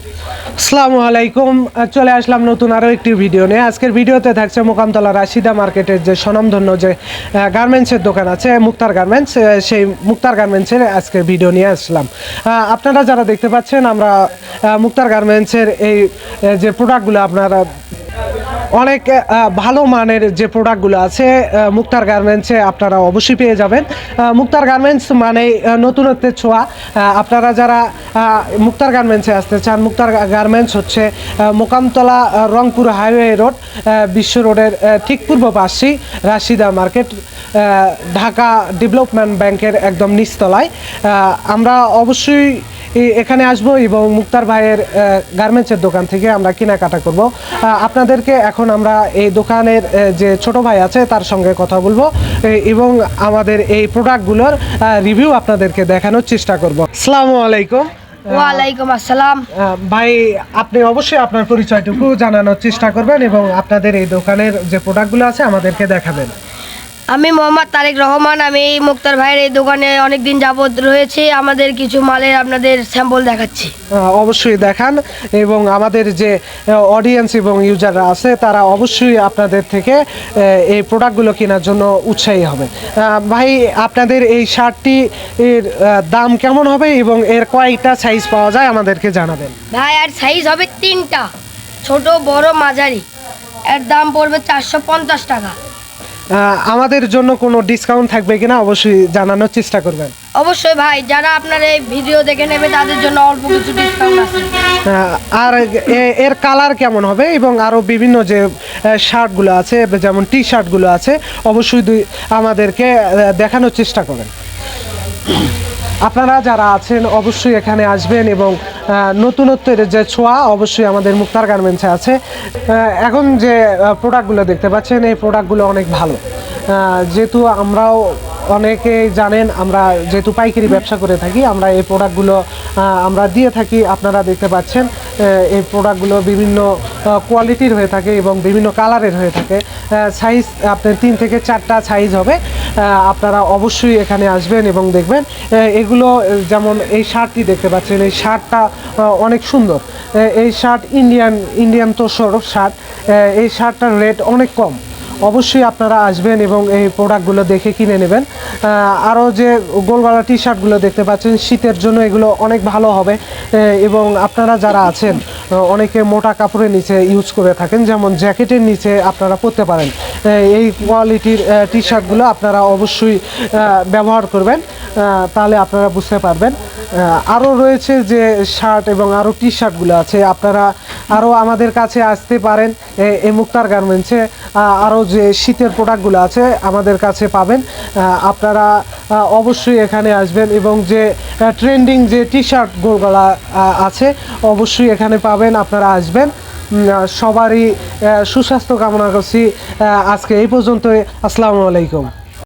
আসসালামু আলাইকুম। চলে আসলাম নতুন আরও একটি ভিডিও নিয়ে। আজকের ভিডিওতে থাকছে মোকামতলা রাশিদা মার্কেটের যে স্বনামধন্য যে গার্মেন্টসের দোকান আছে, মুক্তার গার্মেন্টস সেই মুক্তার গার্মেন্টসের আজকের ভিডিও নিয়ে আসলাম। আপনারা যারা দেখতে পাচ্ছেন, আমরা মুক্তার গার্মেন্টসের এই যে প্রোডাক্টগুলো আপনারা অনেক ভালো মানের যে প্রোডাক্টগুলো আছে মুক্তার গার্মেন্টসে আপনারা অবশ্যই পেয়ে যাবেন। মুক্তার গার্মেন্টস মানে নতুনত্বের ছোঁয়া। আপনারা যারা মুক্তার গার্মেন্টসে আসতে চান, মুক্তার গার্মেন্টস হচ্ছে মোকামতলা রংপুর হাইওয়ে রোড বিশ্ব রোডের ঠিক পূর্ব পাশেই রাশিদা মার্কেট ঢাকা ডেভেলপমেন্ট ব্যাংকের একদম নিচতলায়। আমরা অবশ্যই এখানে আসব এবং মুক্তার ভাইয়ের গার্মেন্টসের দোকান থেকে আমরা কেনাকাটা করব। আপনাদেরকে এখন আমরা এই দোকানের যে ছোট ভাই আছে তার সঙ্গে কথা বলব এবং আমাদের এই প্রোডাক্টগুলোর রিভিউ আপনাদেরকে দেখানোর চেষ্টা করব। আসসালামু আলাইকুম। ওয়ালাইকুম আসসালাম। ভাই আপনি অবশ্যই আপনার পরিচয়টুকু জানানোর চেষ্টা করবেন এবং আপনাদের এই দোকানের যে প্রোডাক্টগুলো আছে আমাদেরকে দেখাবেন। আমি মোহাম্মদ তারেক রহমান আমি এই মুক্তার ভাইয়ের এই দোকানে অনেক দিন যাবত রয়েছে। আমাদের কিছু মালের আপনাদের স্যাম্পল দেখাচ্ছি। অবশ্যই দেখান এবং আমাদের যে অডিয়েন্স এবং ইউজাররা আছে তারা অবশ্যই আপনাদের থেকে এই প্রোডাক্টগুলো কেনার জন্য উৎসাহী হবে। ভাই আপনাদের এই শার্টটি এর দাম কেমন হবে এবং এর কয়েকটা সাইজ পাওয়া যায় আমাদেরকে জানাবেন। ভাই আর সাইজ হবে তিনটা ছোট বড় মাঝারি। এর দাম পড়বে চারশো পঞ্চাশ টাকা। আমাদের জন্য কোনো ডিসকাউন্ট থাকবে কিনা অবশ্যই জানানোর চেষ্টা করবেন। অবশ্যই ভাই যারা আপনার এই ভিডিও দেখে নেবে তাদের জন্য অল্প কিছু ডিসকাউন্ট আছে। আর এর কালার কেমন হবে এবং আরও বিভিন্ন যে শার্টগুলো আছে যেমন টি শার্টগুলো আছে অবশ্যই আমাদেরকে দেখানোর চেষ্টা করেন। আপনারা যারা আছেন অবশ্যই এখানে আসবেন এবং নতুনত্বের যে ছোঁয়া অবশ্যই আমাদের মুক্তার গার্মেন্টসে আছে। এখন যে প্রোডাক্টগুলো দেখতে পাচ্ছেন, এই প্রোডাক্টগুলো অনেক ভালো। যেহেতু আমরাও অনেকেই জানেন, আমরা যেহেতু পাইকারি ব্যবসা করে থাকি, আমরা এই প্রোডাক্টগুলো আমরা দিয়ে থাকি, আপনারা দেখতে পাচ্ছেন এই প্রোডাক্টগুলো বিভিন্ন কোয়ালিটির হয়ে থাকে এবং বিভিন্ন কালারের হয়ে থাকে। সাইজ আপনার তিন থেকে চারটা সাইজ হবে। আপনারা অবশ্যই এখানে আসবেন এবং দেখবেন এগুলো যেমন এই শার্টটি দেখতে পাচ্ছেন, এই শার্টটা অনেক সুন্দর। এই shirt Indian Indian tussar shirt এই শার্টটার রেট অনেক কম। অবশ্যই আপনারা আসবেন এবং এই প্রোডাক্টগুলো দেখে কিনে নেবেন। আরও যে গোলগলা টি শার্টগুলো দেখতে পাচ্ছেন, শীতের জন্য এগুলো অনেক ভালো হবে। এবং আপনারা যারা আছেন অনেকে মোটা কাপড়ের নিচে ইউজ করে থাকেন, যেমন জ্যাকেটের নিচে আপনারা পরতে পারেন। এই কোয়ালিটির টি শার্টগুলো আপনারা অবশ্যই ব্যবহার করবেন। তাহলে আপনারা বুঝতে পারবেন। আরও রয়েছে যে শার্ট এবং আরও টি শার্টগুলো আছে। আপনারা আরও আমাদের কাছে আসতে পারেন এই মুক্তার গার্মেন্টসে আরও যে শীতের প্রোডাক্টগুলো আছে আমাদের কাছে পাবেন। আপনারা অবশ্যই এখানে আসবেন এবং যে ট্রেন্ডিং যে টি শার্ট গোলগলা আছে অবশ্যই এখানে পাবেন, আপনারা আসবেন। সবারই সুস্বাস্থ্য কামনা করছি। আজকে এই পর্যন্তই। আসসালামু আলাইকুম।